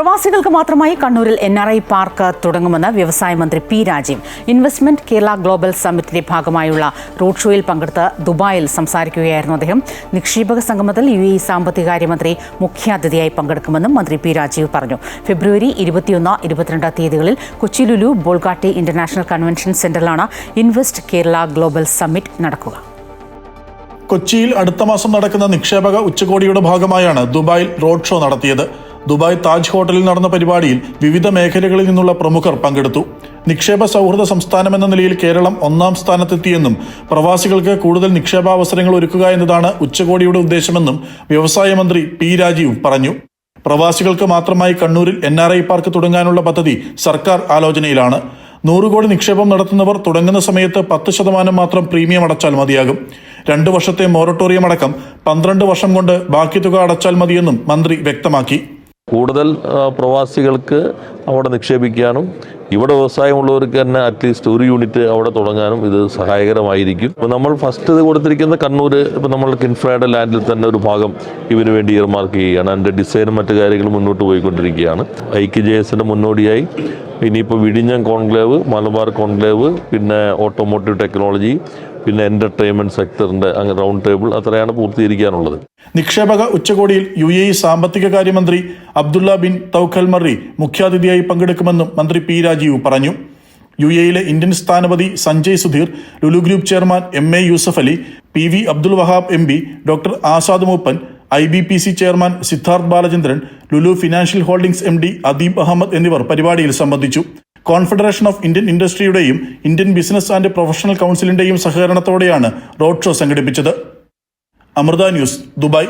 പ്രവാസികൾക്ക് മാത്രമായി കണ്ണൂരിൽ എൻ ആർ ഐ പാർക്ക് തുടങ്ങുമെന്ന് വ്യവസായ മന്ത്രി P Rajeev. Investment Kerala global സമ്മിറ്റിന്റെ ഭാഗമായുള്ള റോഡ് ഷോയിൽ പങ്കെടുത്ത് ദുബായിൽ സംസാരിക്കുകയായിരുന്നു അദ്ദേഹം. നിക്ഷേപക സംഗമത്തിൽ യു എ സാമ്പത്തികാര്യമന്ത്രി മുഖ്യാതിഥിയായി പങ്കെടുക്കുമെന്നും മന്ത്രി പി രാജീവ് പറഞ്ഞു. ഫെബ്രുവരി ഇരുപത്തിയൊന്ന് ഇരുപത്തിരണ്ട് തീയതികളിൽ കൊച്ചി ലുലു ബോൾഗാട്ടി ഇന്റർനാഷണൽ കൺവെൻഷൻ സെന്ററിലാണ് ഇൻവെസ്റ്റ് കേരള ഗ്ലോബൽ സമ്മിറ്റ് നടക്കുക. കൊച്ചിയിൽ അടുത്ത മാസം നടക്കുന്ന നിക്ഷേപക ഉച്ചകോടിയുടെ ഭാഗമായാണ് ദുബായിൽ റോഡ് ഷോ നടത്തിയത്. ദുബായ് താജ് ഹോട്ടലിൽ നടന്ന പരിപാടിയിൽ വിവിധ മേഖലകളിൽ നിന്നുള്ള പ്രമുഖർ പങ്കെടുത്തു. നിക്ഷേപ സൗഹൃദ സംസ്ഥാനമെന്ന നിലയിൽ കേരളം ഒന്നാം സ്ഥാനത്തെത്തിയെന്നും പ്രവാസികൾക്ക് കൂടുതൽ നിക്ഷേപാവസരങ്ങൾ ഒരുക്കുക എന്നതാണ് ഉച്ചകോടിയുടെ ഉദ്ദേശമെന്നും വ്യവസായ മന്ത്രി പി രാജീവ് പറഞ്ഞു. പ്രവാസികൾക്ക് മാത്രമായി കണ്ണൂരിൽ എൻ ആർ ഐ പാർക്ക് തുടങ്ങാനുള്ള പദ്ധതി സർക്കാർ ആലോചനയിലാണ്. നൂറ് കോടി നിക്ഷേപം നടത്തുന്നവർ തുടങ്ങുന്ന സമയത്ത് പത്ത് ശതമാനം മാത്രം പ്രീമിയം അടച്ചാൽ മതിയാകും. രണ്ടു വർഷത്തെ മൊറട്ടോറിയം അടക്കം പന്ത്രണ്ട് വർഷം കൊണ്ട് ബാക്കി തുക അടച്ചാൽ മതിയെന്നും മന്ത്രി വ്യക്തമാക്കി. കൂടുതൽ പ്രവാസികൾക്ക് അവിടെ നിക്ഷേപിക്കാനും ഇവിടെ വ്യവസായമുള്ളവർക്ക് തന്നെ അറ്റ്ലീസ്റ്റ് ഒരു യൂണിറ്റ് അവിടെ തുടങ്ങാനും ഇത് സഹായകരമായിരിക്കും. ഇപ്പോൾ നമ്മൾ ഫസ്റ്റ് ഇത് കൊടുത്തിരിക്കുന്ന കണ്ണൂർ ഇപ്പോൾ നമ്മൾ കിൻഫ്രയുടെ ലാൻഡിൽ തന്നെ ഒരു ഭാഗം ഇവന് വേണ്ടി ഇയർമാർക്ക് ചെയ്യുകയാണ്. അതിന്റെ ഡിസൈനും മറ്റു കാര്യങ്ങളും മുന്നോട്ട് പോയിക്കൊണ്ടിരിക്കുകയാണ്. ഐക്യ ജെ എസിന്റെ മുന്നോടിയായി. ഇനിയിപ്പോൾ വിഴിഞ്ഞം കോൺക്ലേവ് മലബാർ കോൺക്ലേവ് പിന്നെ ഓട്ടോമോട്ടീവ് ടെക്നോളജി പിന്നെ എന്റർടൈൻമെന്റ് സെക്ടറിന്റെ അങ്ങനെ റൗണ്ട് ടേബിൾ അത്രയാണ് പൂർത്തീകരിക്കാനുള്ളത്. നിക്ഷേപക ഉച്ചകോടിയിൽ യു എ ഇ സാമ്പത്തിക കാര്യമന്ത്രി അബ്ദുള്ള ബിൻ തൗഖൽ മറി മുഖ്യാതിഥിയായി പങ്കെടുക്കുമെന്നും മന്ത്രി പി രാജീവ് പറഞ്ഞു. യു എയിലെ ഇന്ത്യൻ സ്ഥാനപതി Sanjay Sudhir Lulu group chairman M A Yusuff Ali P V Abdul Wahab M P doctor Azad Moopen I B P C chairman Siddharth Balachandran Lulu financial holdings M D Adeeb Ahmed എന്നിവർ പരിപാടിയിൽ സംബന്ധിച്ചു. Confederation of Indian ഇൻഡസ്ട്രിയുടെയും Indian business and professional കൗൺസിലിന്റെയും സഹകരണത്തോടെയാണ് road show സംഘടിപ്പിച്ചത്. Amrita news Dubai.